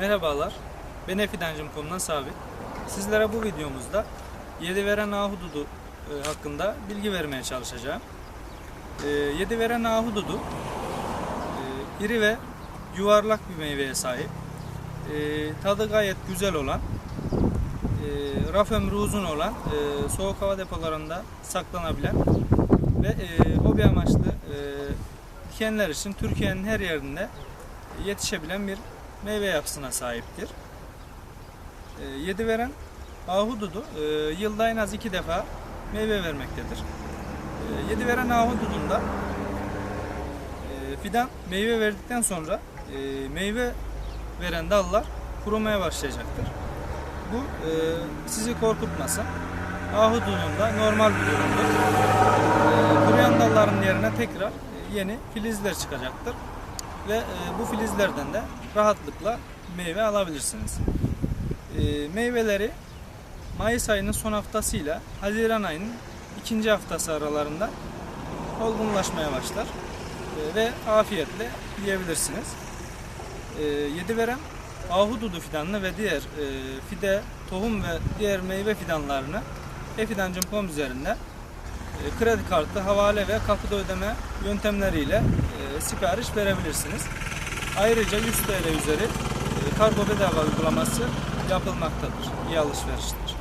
Merhabalar, ben Efidancım.com'dan Sabit. Sizlere bu videomuzda yedi veren ahududu e, hakkında bilgi vermeye çalışacağım. E, yedi veren ahududu e, iri ve yuvarlak bir meyveye sahip. Tadı gayet güzel olan, raf ömrü uzun olan, soğuk hava depolarında saklanabilen ve hobi amaçlı dikenler için Türkiye'nin her yerinde yetişebilen bir meyve yapısına sahiptir. E, yedi veren ahududu e, yılda en az iki defa meyve vermektedir. E, yedi veren ahududunda e, fidan meyve verdikten sonra e, meyve veren dallar kurumaya başlayacaktır. Bu e, sizi korkutmasın. Ahududun da normal bir durumdur. E, kuruyan dalların yerine tekrar yeni filizler çıkacaktır ve e, bu filizlerden de rahatlıkla meyve alabilirsiniz. E, meyveleri Mayıs ayının son haftasıyla Haziran ayının ikinci haftası aralarında olgunlaşmaya başlar E, ve afiyetle yiyebilirsiniz. Yedi veren ahududu fidanını ve diğer fide, tohum ve diğer meyve fidanlarını efidancım.com üzerinden e, kredi kartı, havale ve kapıda ödeme yöntemleriyle e, sipariş verebilirsiniz. Ayrıca 100 TL üzeri e, kargo bedava uygulaması yapılmaktadır. İyi alışveriştir.